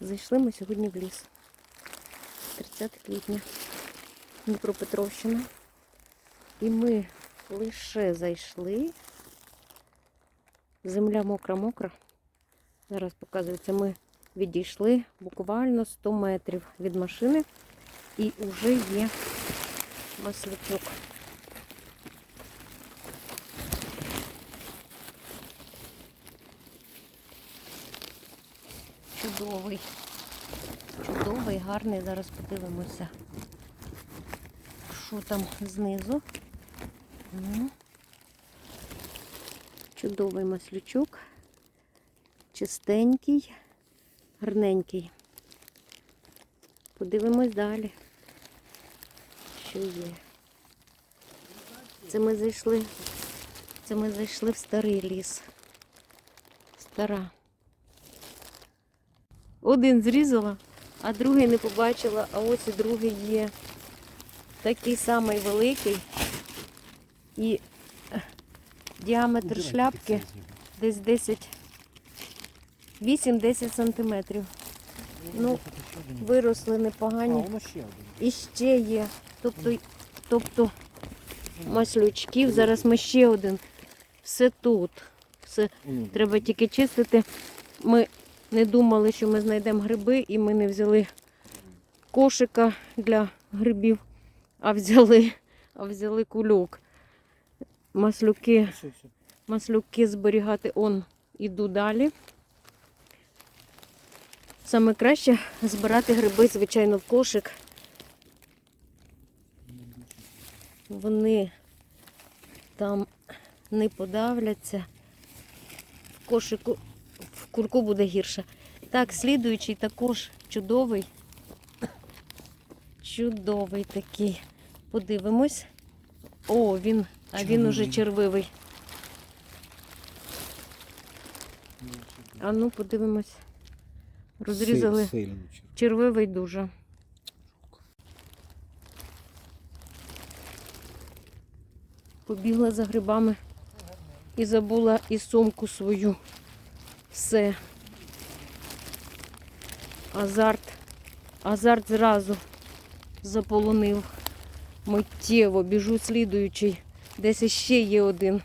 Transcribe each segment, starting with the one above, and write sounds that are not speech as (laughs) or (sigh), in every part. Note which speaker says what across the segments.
Speaker 1: Зайшли ми сьогодні в ліс. 30 квітня. Дніпропетровщина. І ми лише зайшли. Земля мокра-мокра. Зараз показується, ми відійшли буквально 100 метрів від машини і вже є маслячок. Чудовий. Чудовий, гарний. Зараз подивимося, що там знизу. Ну, Чудовий маслючок. Чистенький, гарненький. Подивимось далі. Що є? Це ми зайшли. Це ми зайшли в старий ліс. Стара. Один зрізала, а другий не побачила, а ось і другий є. Такий самий великий. І е, діаметр шляпки десь 10, 8-10 сантиметрів. Ну, виросли непогані. І ще є. Тобто, тобто маслючків. Зараз ми ще один. Все тут. Все треба тільки чистити. Ми не думали, що ми знайдемо гриби, і ми не взяли кошика для грибів, а взяли, а взяли кульок. Маслюки, маслюки зберігати он іду далі. Саме краще збирати гриби, звичайно, в кошик. Вони там не подавляться. В кошику, в кульку буде гірше. Так, слідуючий також чудовий. Чудовий такий. Подивимось. О, він, а він уже
Speaker 2: Червивий.
Speaker 1: А ну, подивимось. Розрізали. Червивий дуже. Побігла за грибами і забула і сумку свою. Все. Азарт. Азарт зразу заполонив. Миттєво біжу слідуючий. Десь іще є один.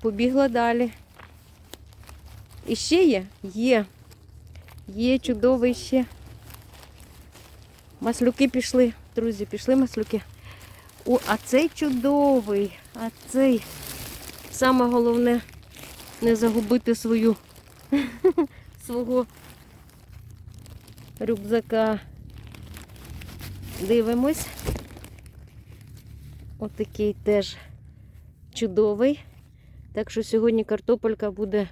Speaker 1: Побігла далі. І ще є? Є. Є чудовий ще. Маслюки пішли, друзі, пішли маслюки. О, а цей чудовий, а цей саме головне не загубити свою свого рюкзака. Дивимось. Отакий теж чудовий. Так що сьогодні картопелька буде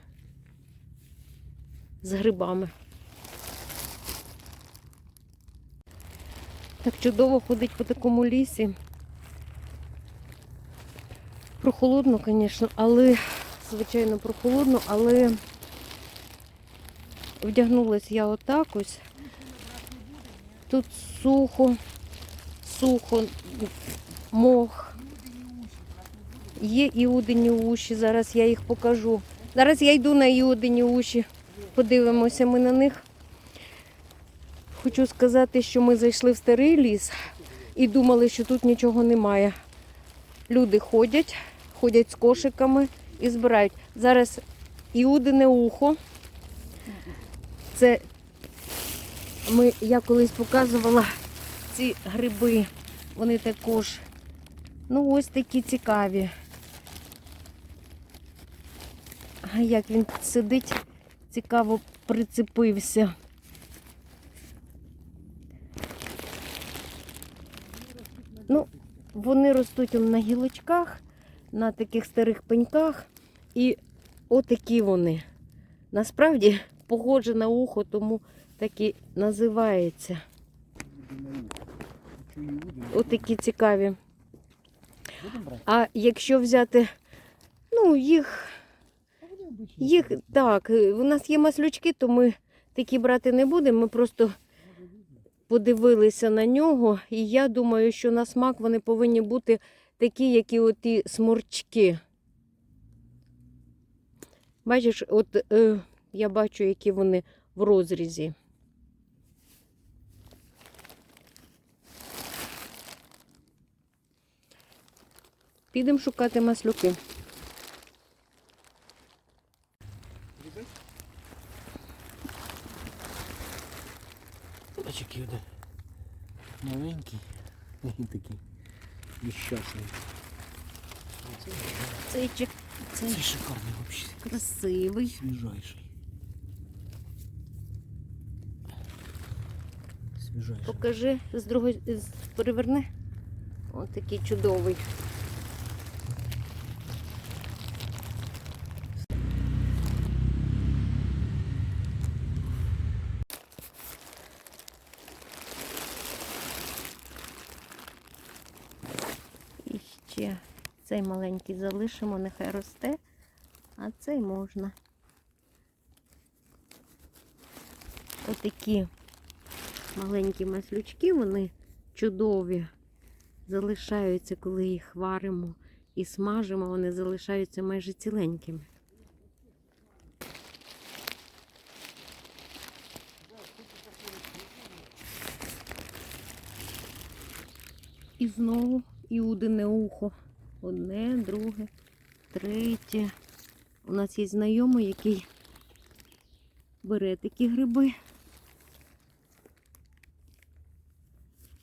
Speaker 1: з грибами. Так чудово ходить по такому лісі. Прохолодно, звісно, але, звичайно, прохолодно, але вдягнулась я отак ось. Тут сухо, сухо, мох. Є іудині уші, зараз я їх покажу. Зараз я йду на іудині уші. Подивимося ми на них. Хочу сказати, що ми зайшли в старий ліс і думали, що тут нічого немає. Люди ходять, ходять з кошиками і збирають. Зараз іудине ухо. Це ми, я колись показувала ці гриби. Вони також, ну ось такі цікаві. Як він сидить, цікаво прицепився. Ну, вони ростуть на гілочках, на таких старих пеньках. І отакі вони. Насправді похоже на ухо, тому так і називається. Отакі цікаві. А якщо взяти, ну, їх, їх так, у нас є маслючки, то ми такі брати не будемо. Ми просто подивилися на нього, і я думаю, що на смак вони повинні бути такі, як і оті сморчки. Бачиш, от е, я бачу, які вони в розрізі. Підемо шукати маслюки.
Speaker 2: Очки один. Маленький. (laughs) І такий нещасний.
Speaker 1: Цей, цей
Speaker 2: шикарний взагалі.
Speaker 1: Красивий.
Speaker 2: Свіжайший. Свіжайший.
Speaker 1: Покажи з другої з переверни. Ось такий чудовий. І ще цей маленький залишимо, нехай росте, а цей можна. Отакі маленькі маслючки, вони чудові. Залишаються, коли їх варимо і смажимо, вони залишаються майже ціленькими. І знову іудине ухо. Одне, друге, третє. У нас є знайомий, який бере такі гриби.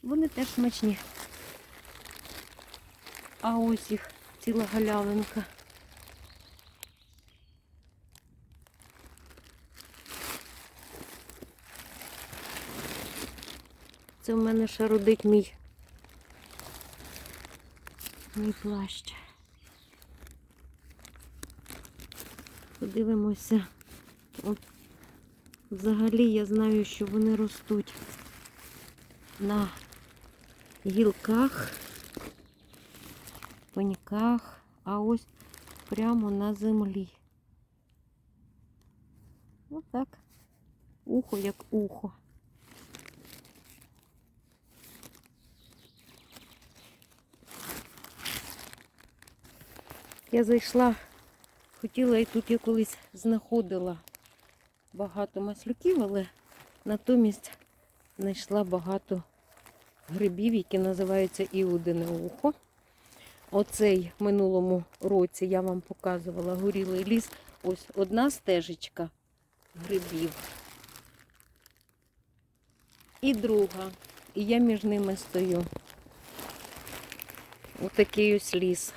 Speaker 1: Вони теж смачні. А ось їх ціла галявинка. Це в мене ще родить мій, мій плащ. Подивимося. От, взагалі я знаю, що вони ростуть на гілках, пеньках, а ось прямо на землі. Отак. Ухо як ухо. Я зайшла, хотіла і тут я колись знаходила багато маслюків, але натомість знайшла багато грибів, які називаються іудине ухо. Оцей в минулому році я вам показувала горілий ліс. Ось одна стежечка грибів. І друга. І я між ними стою. Отакий ось ліс.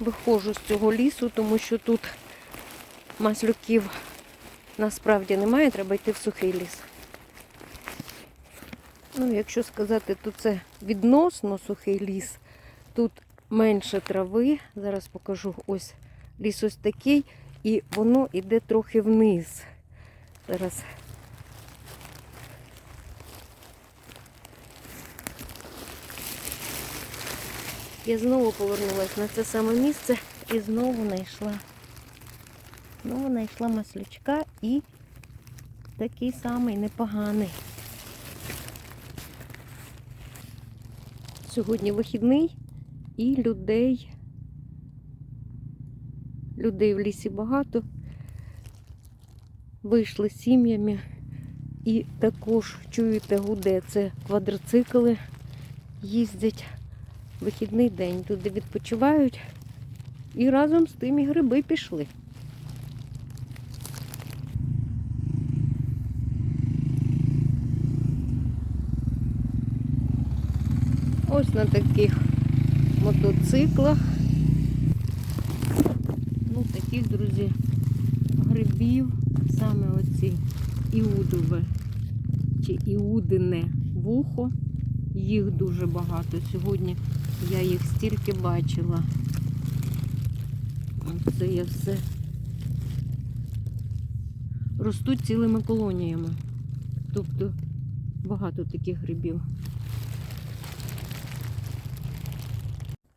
Speaker 1: Виходжу з цього лісу, тому що тут маслюків насправді немає, треба йти в сухий ліс. Ну, якщо сказати, то це відносно сухий ліс. Тут менше трави. Зараз покажу ось ліс ось такий, і воно йде трохи вниз. Зараз. Я знову повернулася на це саме місце і знову знайшла. Знову знайшла маслючка і такий самий непоганий. Сьогодні вихідний і людей. Людей в лісі багато. Вийшли сім'ями. І також чуєте, гуде це квадроцикли їздять. Вихідний день. Туди відпочивають. І разом з тим і гриби пішли. Ось на таких мотоциклах. Ну, таких, друзі, грибів, саме оці іудове чи іудине вухо. Їх дуже багато. Сьогодні я їх стільки бачила. Це я все. Ростуть цілими колоніями. Тобто багато таких грибів.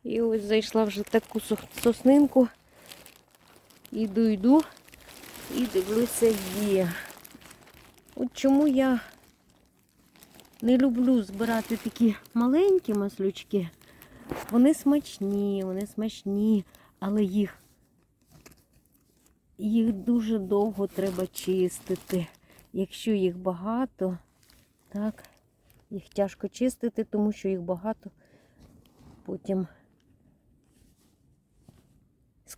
Speaker 1: І ось зайшла вже таку соснинку. Іду, йду і дивлюся, є. От чому я не люблю збирати такі маленькі маслючки. Вони смачні, вони смачні, але їх, їх дуже довго треба чистити. Якщо їх багато, так, їх тяжко чистити, тому що їх багато. Потім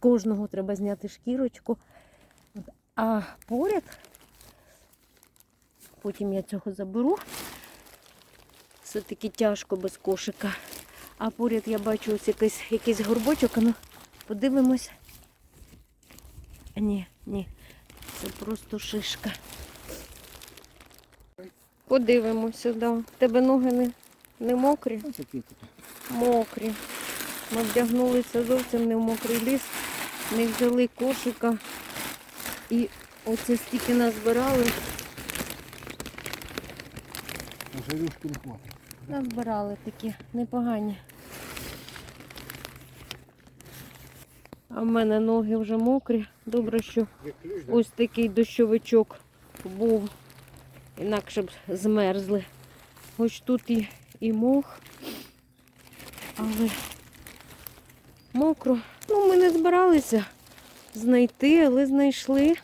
Speaker 1: кожного треба зняти шкірочку. А поряд, потім я цього заберу. Все-таки тяжко без кошика. А поряд я бачу ось якийсь, якийсь горбочок. Ну, подивимось. Ні, ні. Це просто шишка. Подивимося, да. Тебе ноги не, не мокрі? Мокрі. Ми вдягнулися зовсім не в мокрий ліс, не взяли кошика. І оце стільки назбирали.
Speaker 2: Жарюшки не хватить.
Speaker 1: Назбирали такі непогані. А в мене ноги вже мокрі. Добре, що ось такий дощовичок був. Інакше б змерзли. Хоч тут і, і мох, але мокро. Ну, ми не збиралися знайти, але знайшли.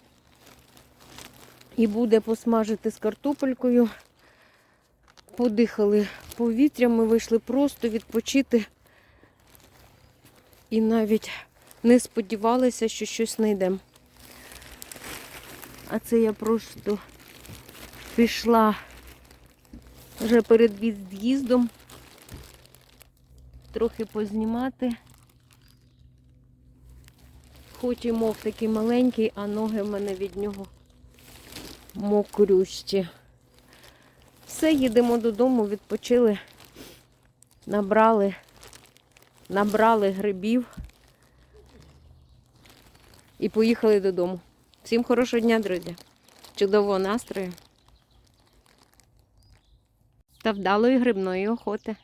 Speaker 1: І буде посмажити з картопелькою. Подихали повітрям, ми вийшли просто відпочити. І навіть не сподівалися, що щось знайдемо. А це я просто пішла вже перед від'їздом трохи познімати. Хоч і мов такий маленький, а ноги в мене від нього мокрющі. Все, їдемо додому, відпочили, набрали, набрали грибів і поїхали додому. Всім хорошого дня, друзі! Чудового настрою та вдалої грибної охоти.